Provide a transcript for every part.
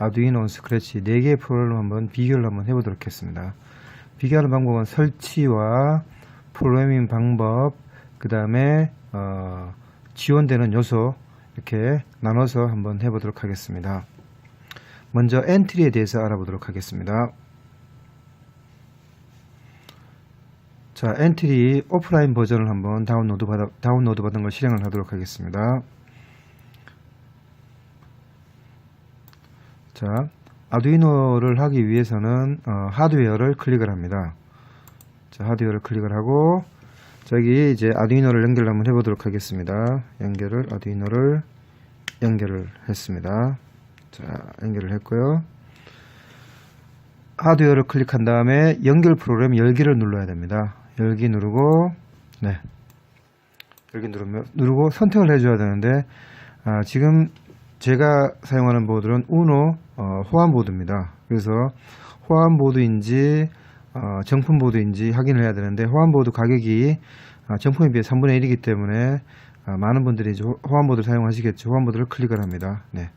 아두이노 스크래치 4개의 프로그램을 한번 비교를 한번 해보도록 하겠습니다. 비교하는 방법은 설치와 프로그래밍 방법, 그 다음에 어, 지원되는 요소 이렇게 나눠서 한번 해보도록 하겠습니다. 먼저 엔트리에 대해서 알아보도록 하겠습니다. 자, 엔트리 오프라인 버전을 한번 다운로드 받아, 다운로드 받은 걸 실행을 하도록 하겠습니다. 자, 아두이노를 하기 위해서는 어, 하드웨어를 클릭을 합니다. 자, 하드웨어를 클릭을 하고 저기 이제 아두이노를 연결 한번 해보도록 하겠습니다. 연결을 아두이노를 연결을 했습니다. 자, 연결을 했고요. 하드웨어를 클릭한 다음에 연결 프로그램 열기를 눌러야 됩니다. 열기 누르고 네 열기 누르면 누르고 선택을 해줘야 되는데 아, 지금 제가 사용하는 보드는 우노 어, 호환 보드입니다. 그래서 호환 보드인지 어, 정품 보드인지 확인을 해야 되는데 호환 보드 가격이 아, 정품에 비해 3분의 1이기 때문에 아, 많은 분들이 이제 호- 호환 보드를 사용하시겠죠. 호환 보드를 클릭을 합니다. 네.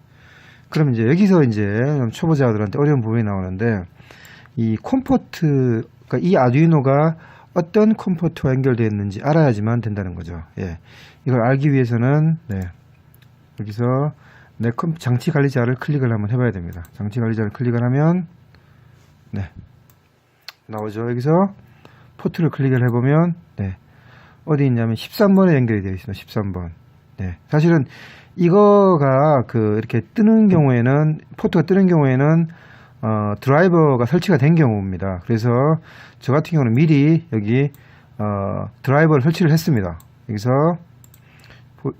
그럼 이제 여기서 이제 좀 초보자들한테 어려운 부분이 나오는데 이 컴포트 그러니까 이 아두이노가 어떤 컴포트와 연결되어 있는지 알아야지만 된다는 거죠. 예. 이걸 알기 위해서는 네. 여기서 내 컴- 장치 관리자를 클릭을 한번 해봐야 됩니다. 장치 관리자를 클릭을 하면 네 나오죠. 여기서 포트를 클릭을 해보면 네 어디 있냐면 13번에 연결이 되어 있습니다. 13번. 네 사실은 이거가 그 이렇게 뜨는 경우에는 포트가 뜨는 경우에는 어, 드라이버가 설치가 된 경우입니다. 그래서 저 같은 경우는 미리 여기 어, 드라이버를 설치를 했습니다. 여기서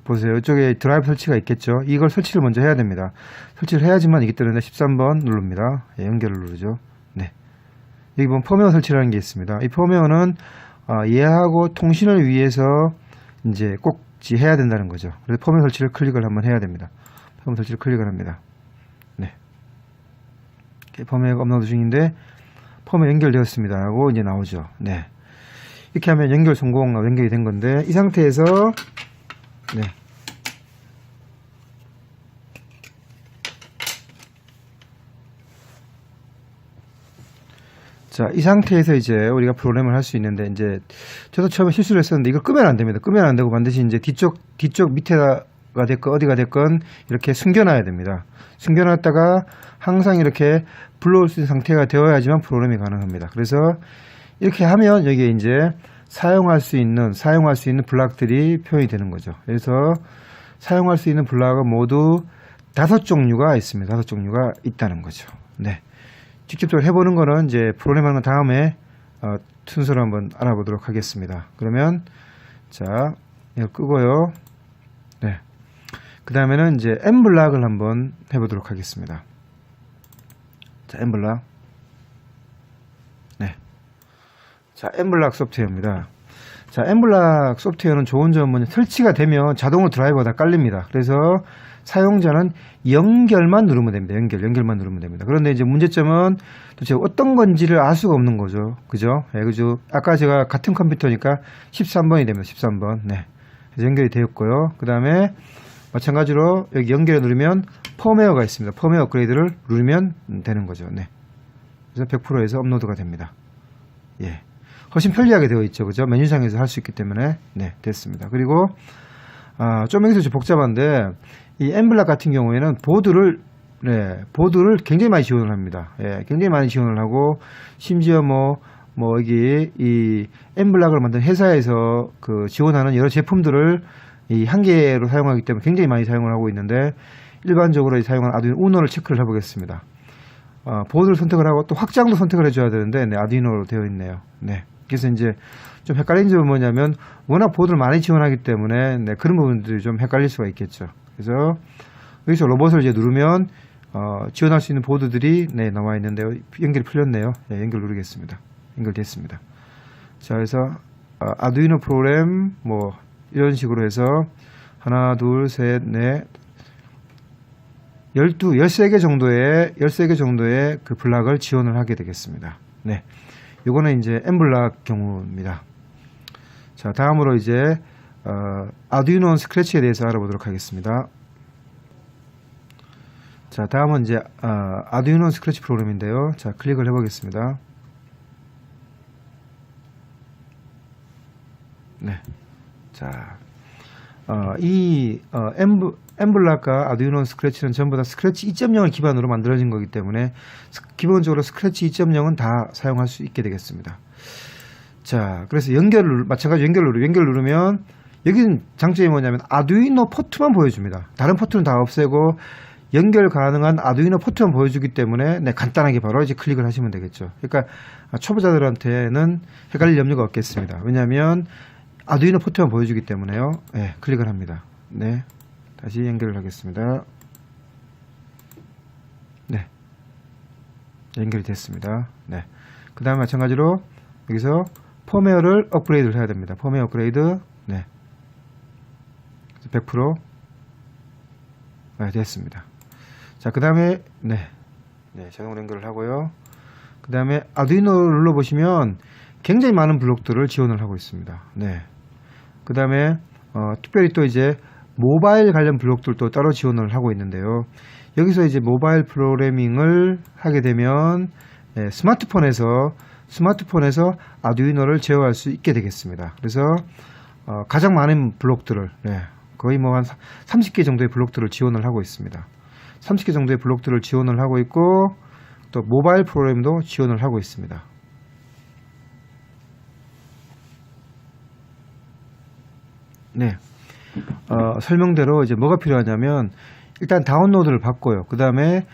보, 세요 이쪽에 드라이브 설치가 있겠죠. 이걸 설치를 먼저 해야 됩니다. 설치를 해야지만 이게 뜨는데 13번 누릅니다. 예, 연결을 누르죠. 네. 여기 보면 펌웨어 설치라는 게 있습니다. 이 펌웨어는 어, 얘하고 통신을 위해서 이제 꼭 해야 된다는 거죠. 그래서 펌웨어 설치를 클릭을 한번 해야 됩니다. 펌웨어 설치를 클릭을 합니다. 네. 펌웨어가 업로드 중인데 펌웨어 연결되었습니다. 하고 이제 나오죠. 네. 이렇게 하면 연결 성공 연결이 된 건데 이 상태에서 네. 자, 이 상태에서 이제 우리가 프로그램을 할 수 있는데 이제 저도 처음에 실수를 했었는데 이걸 끄면 안 됩니다. 끄면 안 되고 반드시 이제 뒤쪽 뒤쪽 밑에가 됐건 어디가 됐건 이렇게 숨겨놔야 됩니다. 숨겨놨다가 항상 이렇게 불러올 수 있는 상태가 되어야지만 프로그램이 가능합니다. 그래서 이렇게 하면 여기에 이제 사용할 수 있는 사용할 수 있는 블락들이 표현이 되는 거죠. 그래서 사용할 수 있는 블락은 모두 다섯 종류가 있습니다. 다섯 종류가 있다는 거죠. 네. 직접적으로 해보는 거는 이제 프로그램 하는 건 다음에 어, 순서로 한번 알아보도록 하겠습니다. 그러면 자 이거 끄고요. 네. 그 다음에는 이제 M 블락을 한번 해보도록 하겠습니다. 자 M 블락. 네. 자 M 블락 소프트웨어입니다. 자 M 블락 소프트웨어는 좋은 점은 설치가 되면 자동으로 드라이버가 다 깔립니다. 그래서 사용자는 연결만 누르면 됩니다. 연결, 연결만 누르면 됩니다. 그런데 이제 문제점은 도대체 어떤 건지를 알 수가 없는 거죠. 그죠? 예, 그죠? 아까 제가 같은 컴퓨터니까 13번이 됩니다. 13번. 네. 연결이 되었고요. 그 다음에 마찬가지로 여기 연결을 누르면 펌웨어가 있습니다. 펌웨어 업그레이드를 누르면 되는 거죠. 네. 그래서 100%에서 업로드가 됩니다. 예. 훨씬 편리하게 되어 있죠. 그죠? 메뉴상에서 할 수 있기 때문에. 네, 됐습니다. 그리고, 아, 좀 여기서 좀 복잡한데, 이 엠블락 같은 경우에는 보드를 네, 보드를 굉장히 많이 지원을 합니다. 예, 굉장히 많이 지원을 하고 심지어 뭐, 뭐 여기 이 엠블락을 만든 회사에서 그 지원하는 여러 제품들을 이 한 개로 사용하기 때문에 굉장히 많이 사용을 하고 있는데 일반적으로 사용하는 아두이노 우노를 체크를 해보겠습니다. 어, 보드를 선택을 하고 또 확장도 선택을 해줘야 되는데 네, 아두이노로 되어 있네요. 네, 그래서 이제 좀 헷갈리는 점은 뭐냐면 워낙 보드를 많이 지원하기 때문에 네, 그런 부분들이 좀 헷갈릴 수가 있겠죠. 그래서 여기서 로봇을 이제 누르면 어, 지원할 수 있는 보드들이 네, 나와 있는데요. 연결이 풀렸네요. 네, 연결 누르겠습니다. 연결됐습니다. 자, 그래서 어, 아두이노 프로그램 뭐 이런 식으로 해서 하나, 둘, 셋, 넷, 열두, 열세 개 정도의 열세 개 정도의 그 블락을 지원을 하게 되겠습니다. 네, 요거는 이제 M 블락 경우입니다. 자, 다음으로 이제 어, 아두이노 스크래치에 대해서 알아보도록 하겠습니다. 자, 다음은 이제 아, 아두이노 스크래치 프로그램인데요. 자, 클릭을 해보겠습니다. 네. 자, 어, 이 어, 엠브, 엠블락과 아두이노 스크래치는 전부 다 스크래치 2.0을 기반으로 만들어진 거기 때문에 스- 기본적으로 스크래치 2.0은 다 사용할 수 있게 되겠습니다. 자, 그래서 연결을 마찬가지 연결 누르 연결 누르면 여기는 장점이 뭐냐면 아두이노 포트만 보여줍니다. 다른 포트는 다 없애고 연결 가능한 아두이노 포트만 보여주기 때문에 네, 간단하게 바로 이제 클릭을 하시면 되겠죠. 그러니까 초보자들한테는 헷갈릴 염려가 없겠습니다. 왜냐하면 아두이노 포트만 보여주기 때문에요. 네, 클릭을 합니다. 네, 다시 연결을 하겠습니다. 네, 연결이 됐습니다. 네, 그 다음에 마찬가지로 여기서 펌웨어를 업그레이드를 해야 됩니다. 펌웨어 업그레이드, 네, 100% 네, 됐습니다. 자, 그 다음에, 네. 네, 자동으로 연결을 하고요. 그 다음에 아두이노를 눌러보시면 굉장히 많은 블록들을 지원을 하고 있습니다. 네. 그 다음에, 어, 특별히 또 이제 모바일 관련 블록들도 따로 지원을 하고 있는데요. 여기서 이제 모바일 프로그래밍을 하게 되면 네, 스마트폰에서 스마트폰에서 아두이노를 제어할 수 있게 되겠습니다. 그래서 어, 가장 많은 블록들을 네, 거의 뭐 한 30개 정도의 블록들을 지원을 하고 있습니다. 30개 정도의 블록들을 지원을 하고 있고 또 모바일 프로그램도 지원을 하고 있습니다. 네. 어, 설명대로 이제 뭐가 필요하냐면 일단 다운로드를 받고요. 그 다음에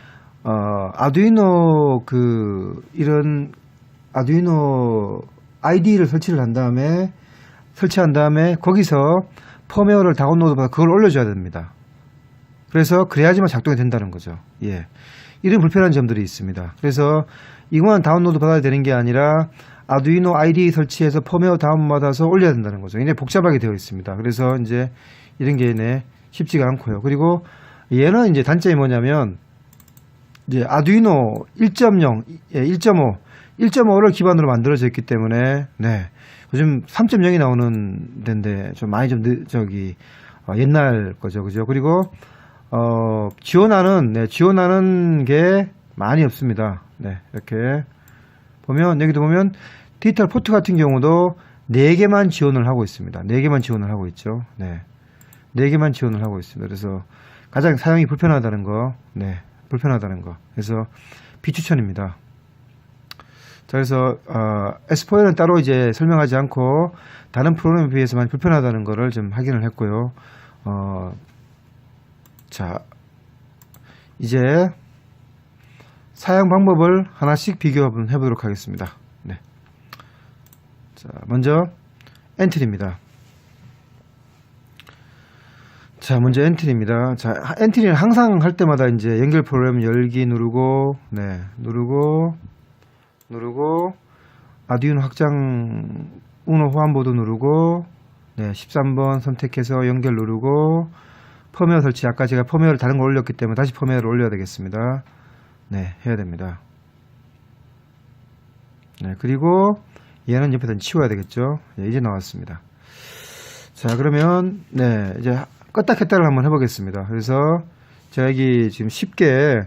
어, 아두이노 그 이런 아두이노 아이디를 설치를 한 다음에 설치한 다음에 거기서 펌웨어를 다운로드 받아 그걸 올려줘야 됩니다. 그래서 그래야지만 작동이 된다는 거죠. 예. 이런 불편한 점들이 있습니다. 그래서 이것만 다운로드 받아야 되는 게 아니라 아두이노 아이디 설치해서 펌웨어 다운받아서 올려야 된다는 거죠. 굉장히 복잡하게 되어 있습니다. 그래서 이제 이런 게 네, 쉽지가 않고요. 그리고 얘는 이제 단점이 뭐냐면 이제 아두이노 1.0, 예, 1.5, 1.5를 기반으로 만들어져 있기 때문에 네. 요즘 3.0이 나오는 데인데 좀 많이 좀 늦, 저기 어, 옛날 거죠. 그죠? 그리고 어, 지원하는 네, 지원하는 게 많이 없습니다. 네. 이렇게 보면 여기도 보면 디지털 포트 같은 경우도 4개만 지원을 하고 있습니다. 4개만 지원을 하고 있죠. 네. 4개만 지원을 하고 있습니다. 그래서 가장 사용이 불편하다는 거, 네, 불편하다는 거. 그래서 비추천입니다. 자, 그래서 어, S4에는 따로 이제 설명하지 않고 다른 프로그램에 비해서 많이 불편하다는 거를 좀 확인을 했고요. 어, 자, 이제 사용 방법을 하나씩 비교 한번 해보도록 하겠습니다. 네. 자, 먼저 엔트리입니다. 자, 먼저 엔트리입니다. 자, 하- 엔트리는 항상 할 때마다 이제 연결 프로그램 열기 누르고, 네, 누르고, 누르고, 아두이노 확장 우노 호환보드 누르고, 네, 13번 선택해서 연결 누르고, 펌웨어 설치. 아까 제가 펌웨어를 다른 걸 올렸기 때문에 다시 펌웨어를 올려야 되겠습니다. 네, 해야 됩니다. 네, 그리고 얘는 옆에다 치워야 되겠죠. 네, 이제 나왔습니다. 자, 그러면 네, 이제 껐다 켰다를 한번 해보겠습니다. 그래서 제가 여기 지금 쉽게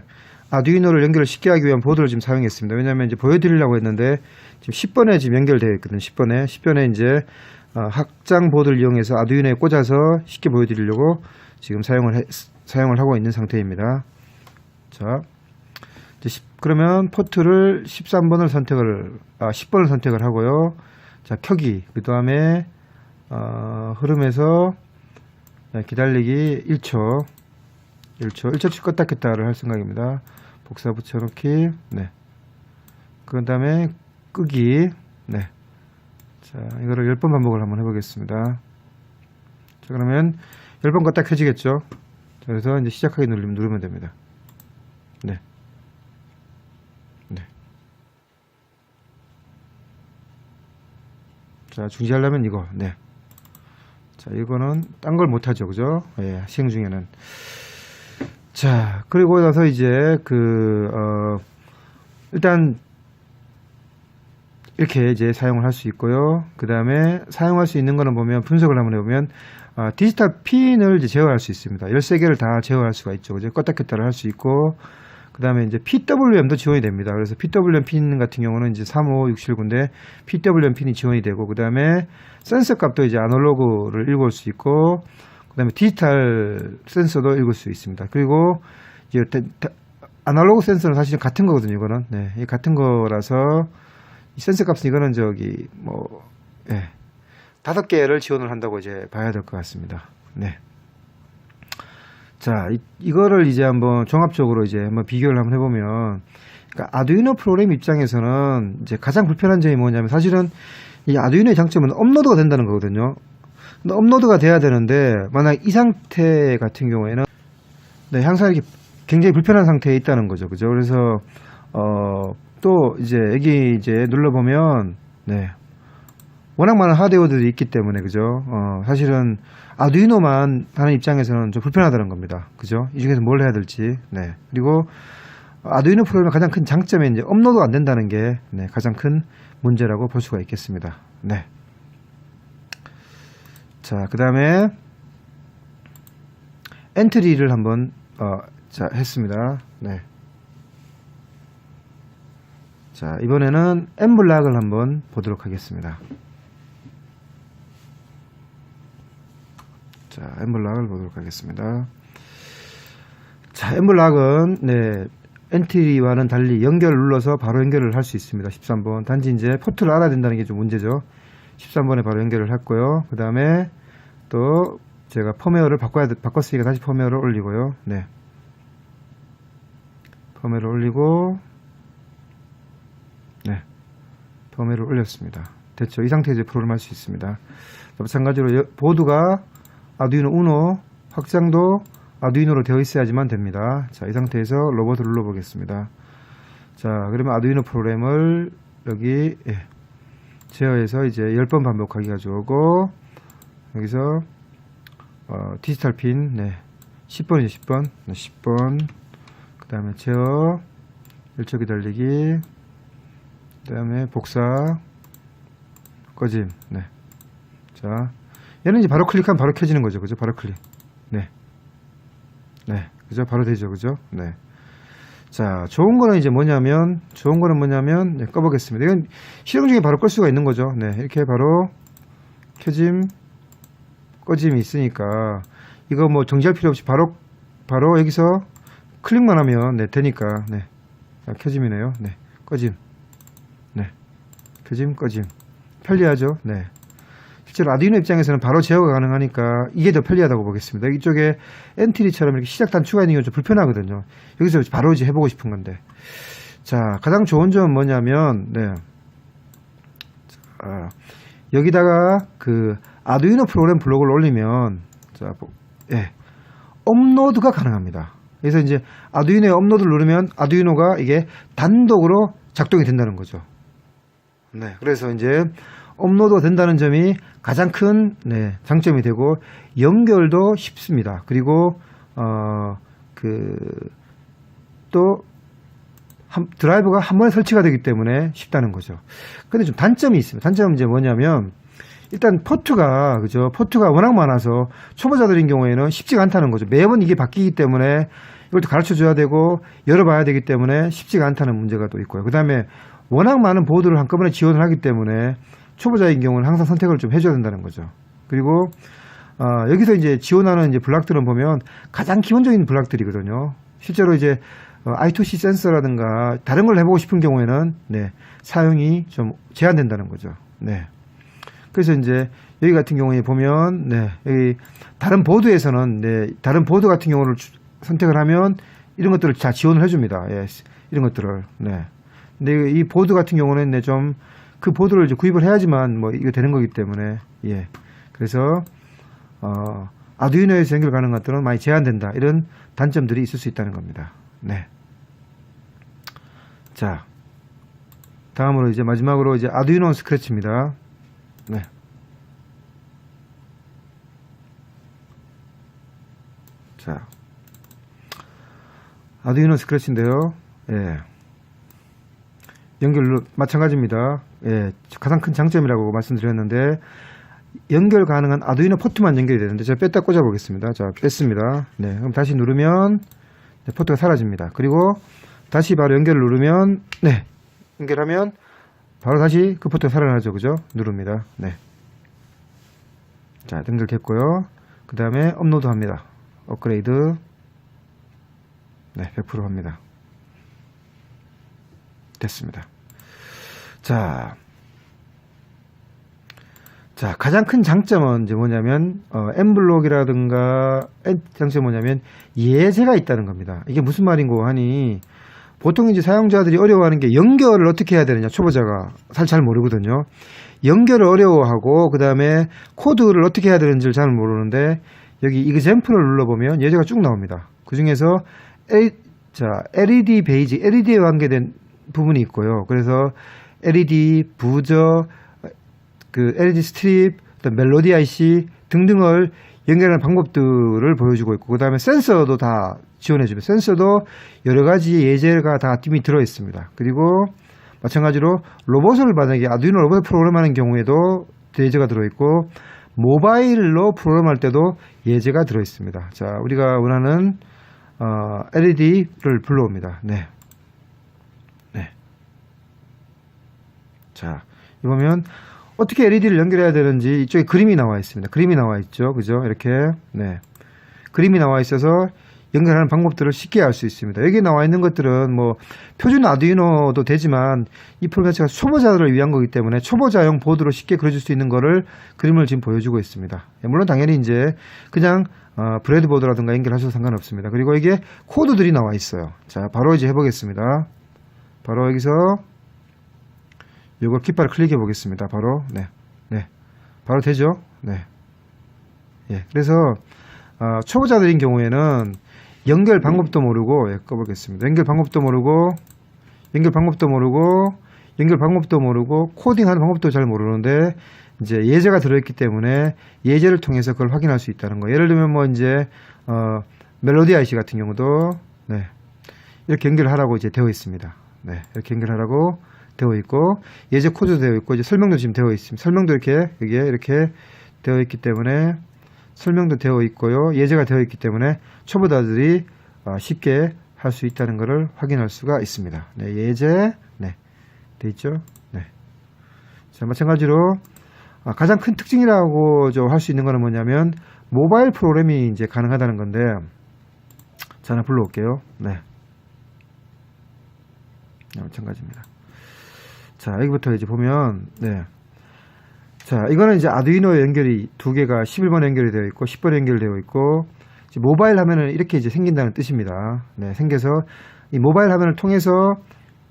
아두이노를 연결을 쉽게 하기 위한 보드를 지금 사용했습니다. 왜냐하면 이제 보여드리려고 했는데 지금 10번에 지금 연결되어 있거든요. 10번에 10번에 이제 어, 확장 보드를 이용해서 아두이노에 꽂아서 쉽게 보여드리려고 지금 사용을 해- 사용을 하고 있는 상태입니다. 자, 이제 10 그러면 포트를 13번을 선택을 아 10번을 선택을 하고요. 자, 켜기 그 다음에 어, 흐름에서 네, 기다리기 1초 1초 1초씩 껐다 켰다를 할 생각입니다. 복사 붙여놓기 네. 그 다음에 끄기 네. 자 이거를 10번 반복을 한번 해보겠습니다. 자 그러면 10번 껐다 켜지겠죠. 자, 그래서 이제 시작하기 누르면, 됩니다. 네. 네. 자 중지하려면 이거 네. 자, 이거는 딴 걸 못 하죠. 그죠? 예, 시행 중에는. 자, 그리고 나서 이제 그, 어, 일단, 이렇게 이제 사용을 할 수 있고요. 그 다음에 사용할 수 있는 거는 보면 분석을 한번 해보면 아, 디지털 핀을 이제 제어할 수 있습니다. 13개를 다 제어할 수가 있죠. 그죠? 껐다 켰다를 할 수 있고, 그 다음에 이제 PWM도 지원이 됩니다. 그래서 PWM 핀 같은 경우는 이제 35679인데 PWM 핀이 지원이 되고, 그 다음에 센서 값도 이제 아날로그를 읽을 수 있고, 그 다음에 디지털 센서도 읽을 수 있습니다. 그리고 이제 아날로그 센서는 사실 같은 거거든요, 이거는. 네, 이 같은 거라서 이 센서 값은 이거는 저기 뭐, 예. 다섯 개를 지원을 한다고 이제 봐야 될 것 같습니다. 네. 자, 이, 이거를 이제 한번 종합적으로 이제 한번 비교를 한번 해보면, 그러니까 아두이노 프로그램 입장에서는 이제 가장 불편한 점이 뭐냐면 사실은 이 아두이노의 장점은 업로드가 된다는 거거든요. 근데 업로드가 돼야 되는데 만약 이 상태 같은 경우에는 네, 항상 이렇게 굉장히 불편한 상태에 있다는 거죠. 그죠? 그래서 어, 또 이제 여기 이제 눌러 보면 네. 워낙 많은 하드웨어들이 있기 때문에 그죠? 어, 사실은 아두이노만 하는 입장에서는 좀 불편하다는 겁니다. 그죠? 이 중에서 뭘 해야 될지. 네. 그리고 아두이노 프로그램의 가장 큰 장점이 이제 업로드가 안 된다는 게 네, 가장 큰 문제라고 볼 수가 있겠습니다. 네. 자, 그다음에 엔트리를 한번 어, 자, 했습니다. 네. 자, 이번에는 엠블락을 한번 보도록 하겠습니다. 자, 엠블락을 보도록 하겠습니다. 자, 엠블락은 네, 엔트리와는 달리 연결을 눌러서 바로 연결을 할 수 있습니다. 13번. 단지 이제 포트를 알아야 된다는 게 좀 문제죠. 13번에 바로 연결을 했고요. 그 다음에 또 제가 펌웨어를 바꿔야, 돼- 바꿨으니까 다시 펌웨어를 올리고요. 네. 펌웨어를 올리고, 네. 펌웨어를 올렸습니다. 됐죠. 이 상태에서 프로그램 할 수 있습니다. 마찬가지로 여- 보드가 아두이노 우노 확장도 아두이노로 되어 있어야지만 됩니다. 자, 이 상태에서 로봇을 눌러보겠습니다. 자, 그러면 아두이노 프로그램을 여기 예, 제어해서 이제 10번 반복하기 가져오고 여기서 어, 디지털 핀 네, 10번이죠 10번 네, 10번 그 다음에 제어 1초 기다리기 그 다음에 복사 꺼짐 네. 자 얘는 이제 바로 클릭하면 바로 켜지는 거죠 그죠 바로 클릭 네. 네 그죠 바로 되죠 그죠 네. 자, 좋은 거는 이제 뭐냐면, 좋은 거는 뭐냐면, 네, 꺼보겠습니다. 이건 실행 중에 바로 끌 수가 있는 거죠. 네, 이렇게 바로 켜짐, 꺼짐이 있으니까, 이거 뭐 정지할 필요 없이 바로, 바로 여기서 클릭만 하면, 네, 되니까, 네. 자, 켜짐이네요. 네, 꺼짐. 네, 켜짐, 꺼짐. 편리하죠. 네. 실제로 아두이노 입장에서는 바로 제어가 가능하니까 이게 더 편리하다고 보겠습니다. 이쪽에 엔트리처럼 이렇게 시작 단추가 있는 게좀 불편하거든요. 여기서 바로 이제 해보고 싶은 건데. 자, 가장 좋은 점은 뭐냐면, 네. 자, 여기다가 그 아두이노 프로그램 블록을 올리면, 자, 보- 예. 업로드가 가능합니다. 그래서 이제 아두이노에 업로드를 누르면 아두이노가 이게 단독으로 작동이 된다는 거죠. 네. 그래서 이제 업로드가 된다는 점이 가장 큰 네, 장점이 되고 연결도 쉽습니다. 그리고 어, 그또 드라이버가 한 번에 설치가 되기 때문에 쉽다는 거죠. 근데 좀 단점이 있습니다. 단점은 이제 뭐냐면 일단 포트가 그죠 포트가 워낙 많아서 초보자들인 경우에는 쉽지가 않다는 거죠. 매번 이게 바뀌기 때문에 또 가르쳐 줘야 되고 열어봐야 되기 때문에 쉽지가 않다는 문제가 또 있고요. 그 다음에 워낙 많은 보드를 한꺼번에 지원을 하기 때문에 초보자인 경우는 항상 선택을 좀 해줘야 된다는 거죠. 그리고 어, 여기서 이제 지원하는 이제 블락들은 보면 가장 기본적인 블락들이거든요. 실제로 이제 어, I2C 센서라든가 다른 걸 해보고 싶은 경우에는 네, 사용이 좀 제한된다는 거죠. 네. 그래서 이제 여기 같은 경우에 보면 네, 여기 다른 보드에서는 네, 다른 보드 같은 경우를 주- 선택을 하면 이런 것들을 다 지원을 해줍니다. 예, 이런 것들을. 네. 근데 이 보드 같은 경우는 네, 좀 그 보드를 이제 구입을 해야지만 뭐 이거 되는 거기 때문에 예. 그래서 어, 아두이노에서 연결 가능한 것들은 많이 제한된다. 이런 단점들이 있을 수 있다는 겁니다. 네. 자. 다음으로 이제 마지막으로 이제 아두이노 스크래치입니다. 네. 자. 아두이노 스크래치인데요. 예. 연결로 마찬가지입니다. 예. 가장 큰 장점이라고 말씀드렸는데 연결 가능한 아두이노 포트만 연결이 되는데 제가 뺐다 꽂아 보겠습니다. 자, 뺐습니다. 네, 그럼 다시 누르면 네, 포트가 사라집니다. 그리고 다시 바로 연결을 누르면 네, 연결하면 바로 다시 그 포트가 살아나죠. 그죠? 누릅니다. 네. 자, 연결됐고요. 그 다음에 업로드 합니다. 업그레이드. 네, 100% 합니다. 됐습니다. 자, 자, 가장 큰 장점은 이제 뭐냐면, 어, M블록이라든가, 장점이 뭐냐면, 예제가 있다는 겁니다. 이게 무슨 말인고 하니, 보통 이제 사용자들이 어려워하는 게 연결을 어떻게 해야 되느냐, 초보자가 잘, 잘 모르거든요. 연결을 어려워하고, 그 다음에 코드를 어떻게 해야 되는지를 잘 모르는데, 여기 이그젠플을 눌러보면 예제가 쭉 나옵니다. 그 중에서, 자, LED 베이지, LED에 관계된 부분이 있고요. 그래서 LED, 부저, 그 LED 스트립, 멜로디 IC 등등을 연결하는 방법들을 보여주고 있고, 그 다음에 센서도 다 지원해줍니다. 센서도 여러 가지 예제가 다 팀이 들어 있습니다. 그리고 마찬가지로 로봇을 만약에 아두이노 로봇 프로그램하는 경우에도 예제가 들어 있고, 모바일로 프로그램할 때도 예제가 들어 있습니다. 자, 우리가 원하는 어, LED를 불러옵니다. 네. 네. 자, 이거면 어떻게 LED를 연결해야 되는지 이쪽에 그림이 나와 있습니다. 그림이 나와 있죠. 그죠? 이렇게. 네. 그림이 나와 있어서 연결하는 방법들을 쉽게 알 수 있습니다. 여기 나와 있는 것들은 뭐 표준 아두이노도 되지만 이 프로그램 자체가 초보자들을 위한 거기 때문에 초보자용 보드로 쉽게 그려줄 수 있는 거를 그림을 지금 보여주고 있습니다. 예, 물론 당연히 이제 그냥 어, 브레드보드라든가 연결하셔도 상관없습니다. 그리고 이게 코드들이 나와 있어요. 자, 바로 이제 해보겠습니다. 바로 여기서 이걸 깃발을 클릭해 보겠습니다. 바로 네, 네, 바로 되죠. 네, 예. 그래서 어, 초보자들인 경우에는 연결 방법도 모르고 예, 꺼보겠습니다. 연결 방법도 모르고 연결 방법도 모르고 연결 방법도 모르고 코딩하는 방법도 잘 모르는데 이제 예제가 들어있기 때문에 예제를 통해서 그걸 확인할 수 있다는 거. 예를 들면 뭐 이제 어, 멜로디 IC 같은 경우도 네, 이렇게 연결하라고 이제 되어 있습니다. 네, 이렇게 연결하라고 되어 있고 예제 코드도 되어 있고 이제 설명도 지금 되어 있습니다. 설명도 이렇게 여기에 이렇게 되어 있기 때문에 설명도 되어 있고요. 예제가 되어 있기 때문에 초보자들이 어, 쉽게 할 수 있다는 것을 확인할 수가 있습니다. 네, 예제 네, 돼 있죠. 네. 자, 마찬가지로 아, 가장 큰 특징이라고 할 수 있는 것은 뭐냐면 모바일 프로그램이 이제 가능하다는 건데 자, 하나 불러올게요. 네. 네, 마찬가지입니다. 자, 여기부터 이제 보면, 네. 자, 이거는 이제 아두이노 연결이 두 개가 11번 연결이 되어 있고, 10번 연결되어 있고, 모바일 화면은 이렇게 이제 생긴다는 뜻입니다. 네, 생겨서 이 모바일 화면을 통해서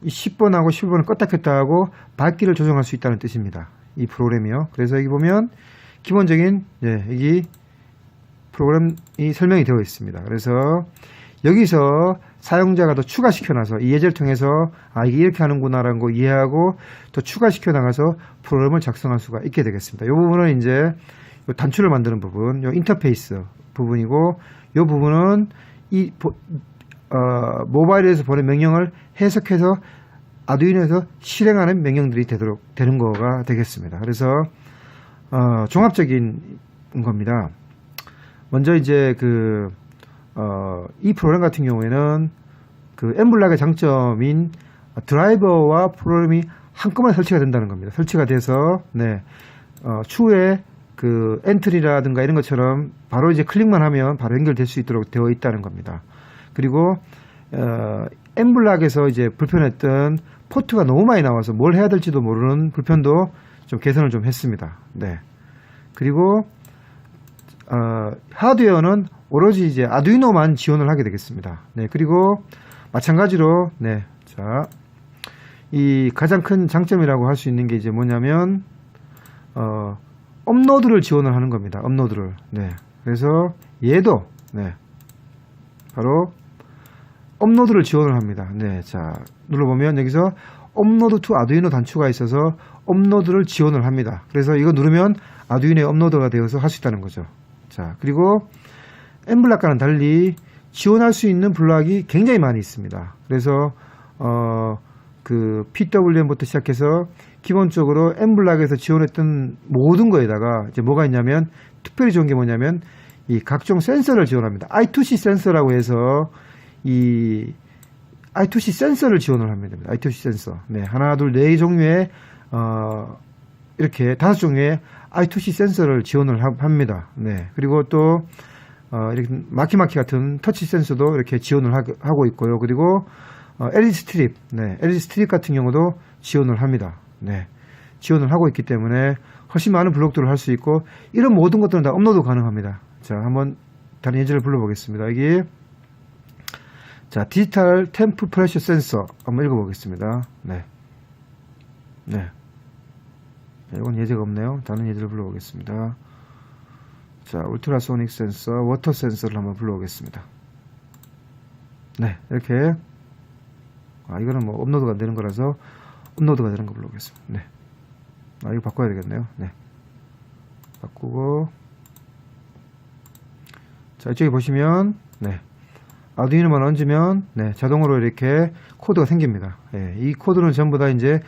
이 10번하고 11번을 껐다 켰다 하고 밝기를 조정할 수 있다는 뜻입니다. 이 프로그램이요. 그래서 여기 보면 기본적인, 예, 여기 프로그램이 설명이 되어 있습니다. 그래서 여기서 사용자가 더 추가시켜놔서 이 예제를 통해서 아 이게 이렇게 하는구나라는 거 이해하고 더 추가시켜 나가서 프로그램을 작성할 수가 있게 되겠습니다. 이 부분은 이제 요 단추를 만드는 부분, 요 인터페이스 부분이고 이 부분은 이 어, 모바일에서 보낸 명령을 해석해서 아두이노에서 실행하는 명령들이 되도록 되는 거가 되겠습니다. 그래서 어, 종합적인 겁니다. 먼저 이제 그 어, 이 프로그램 같은 경우에는 그 엠블락의 장점인 드라이버와 프로그램이 한꺼번에 설치가 된다는 겁니다. 설치가 돼서 네, 어, 추후에 그 엔트리라든가 이런 것처럼 바로 이제 클릭만 하면 바로 연결될 수 있도록 되어 있다는 겁니다. 그리고 어, 엠블락에서 이제 불편했던 포트가 너무 많이 나와서 뭘 해야 될지도 모르는 불편도 좀 개선을 좀 했습니다. 네. 그리고 어, 하드웨어는 오로지 이제 아두이노만 지원을 하게 되겠습니다. 네, 그리고 마찬가지로 네, 자, 이 가장 큰 장점이라고 할 수 있는 게 이제 뭐냐면 어, 업로드를 지원을 하는 겁니다. 업로드를. 네, 그래서 얘도 네, 바로 업로드를 지원을 합니다. 네, 자 눌러보면 여기서 업로드 투 아두이노 단추가 있어서 업로드를 지원을 합니다. 그래서 이거 누르면 아두이노에 업로드가 되어서 할 수 있다는 거죠. 자, 그리고 엠블락과는 달리 지원할 수 있는 블락이 굉장히 많이 있습니다. 그래서 어, 그 PWM부터 시작해서 기본적으로 엠블락에서 지원했던 모든 거에다가 이제 뭐가 있냐면 특별히 좋은 게 뭐냐면 이 각종 센서를 지원합니다. I2C 센서라고 해서 이 I2C 센서를 지원을 합니다. I2C 센서. 네, 하나, 둘, 네 종류의 어 이렇게 다섯 종류의 I2C 센서를 지원을 하- 합니다. 네, 그리고 또 어, 이렇게 마키마키 같은 터치 센서도 이렇게 지원을 하, 고 있고요. 그리고 어, LED 스트립, 네, LED 스트립 같은 경우도 지원을 합니다. 네, 지원을 하고 있기 때문에 훨씬 많은 블록들을 할 수 있고 이런 모든 것들은 다 업로드 가능합니다. 자, 한번 다른 예제를 불러보겠습니다. 여기 자 디지털 템프 프레셔 센서 한번 읽어보겠습니다. 네, 네, 자, 이건 예제가 없네요. 다른 예제를 불러보겠습니다. 자, 울트라소닉 센서, 워터 센서를 한번 불러오겠습니다. 네, 이렇게. 아, 이거는 뭐 업로드가 안 되는 거라서 업로드가 되는 거 불러오겠습니다. 네. 아, 이거 바꿔야 되겠네요. 네. 바꾸고. 자, 이쪽에 보시면, 네. 아두이노만 얹으면, 네, 자동으로 이렇게 코드가 생깁니다. 예, 이 코드는 전부 다 이제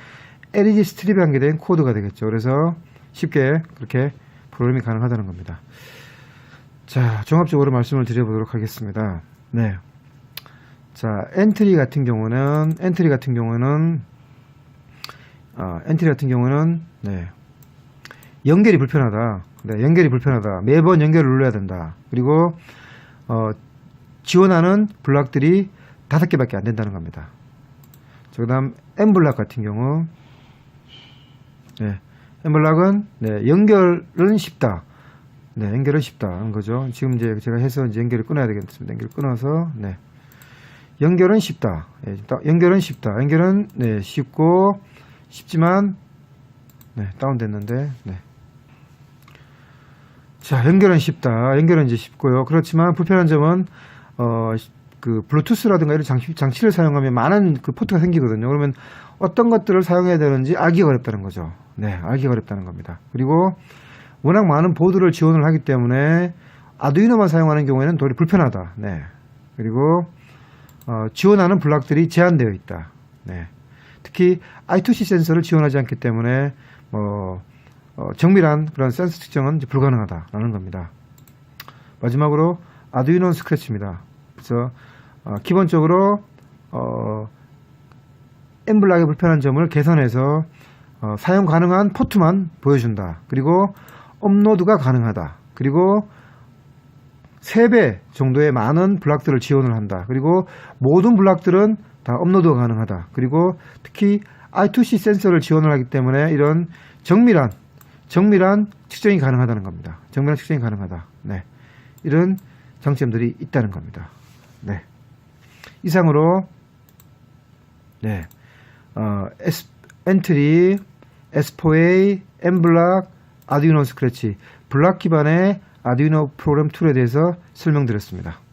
LED 스트립에 한계된 코드가 되겠죠. 그래서 쉽게 그렇게 프로그램이 가능하다는 겁니다. 자, 종합적으로 말씀을 드려보도록 하겠습니다. 네. 자, 엔트리 같은 경우는, 엔트리 같은 경우는, 아, 엔트리 같은 경우는, 네. 연결이 불편하다. 네, 연결이 불편하다. 매번 연결을 눌러야 된다. 그리고, 어, 지원하는 블락들이 다섯 개밖에 안 된다는 겁니다. 그 다음, M블락 같은 경우, 네. 엠블락은 네, 연결은 쉽다. 네, 연결은 쉽다는 거죠. 지금 이제 제가 해서 이제 연결을 끊어야 되겠습니다. 연결 끊어서 네. 연결은 쉽다. 예, 딱 연결은 쉽다. 연결은 네, 쉽고 쉽지만 네, 다운됐는데 네. 자, 연결은 쉽다. 연결은 이제 쉽고요. 그렇지만 불편한 점은 어, 그 블루투스라든가 이런 장치, 장치를 사용하면 많은 그 포트가 생기거든요. 그러면 어떤 것들을 사용해야 되는지 알기가 어렵다는 거죠. 네, 알기가 어렵다는 겁니다. 그리고 워낙 많은 보드를 지원을 하기 때문에 아두이노만 사용하는 경우에는 도리 불편하다. 네. 그리고 어, 지원하는 블락들이 제한되어 있다. 네. 특히 I2C 센서를 지원하지 않기 때문에 뭐 어, 정밀한 그런 센서 측정은 불가능하다라는 겁니다. 마지막으로 아두이노 스크래치입니다. 그래서 어, 기본적으로 어, 엠블락의 불편한 점을 개선해서 어, 사용 가능한 포트만 보여준다. 그리고 업로드가 가능하다. 그리고 3배 정도의 많은 블락들을 지원을 한다. 그리고 모든 블락들은 다 업로드가 가능하다. 그리고 특히 I2C 센서를 지원을 하기 때문에 이런 정밀한 정밀한 측정이 가능하다는 겁니다. 정밀한 측정이 가능하다. 네. 이런 장점들이 있다는 겁니다. 네. 이상으로 네. 어, 엔트리, S4A, 엠블락, 아두이노 스크래치, 블락 기반의 아두이노 프로그램 툴에 대해서 설명드렸습니다.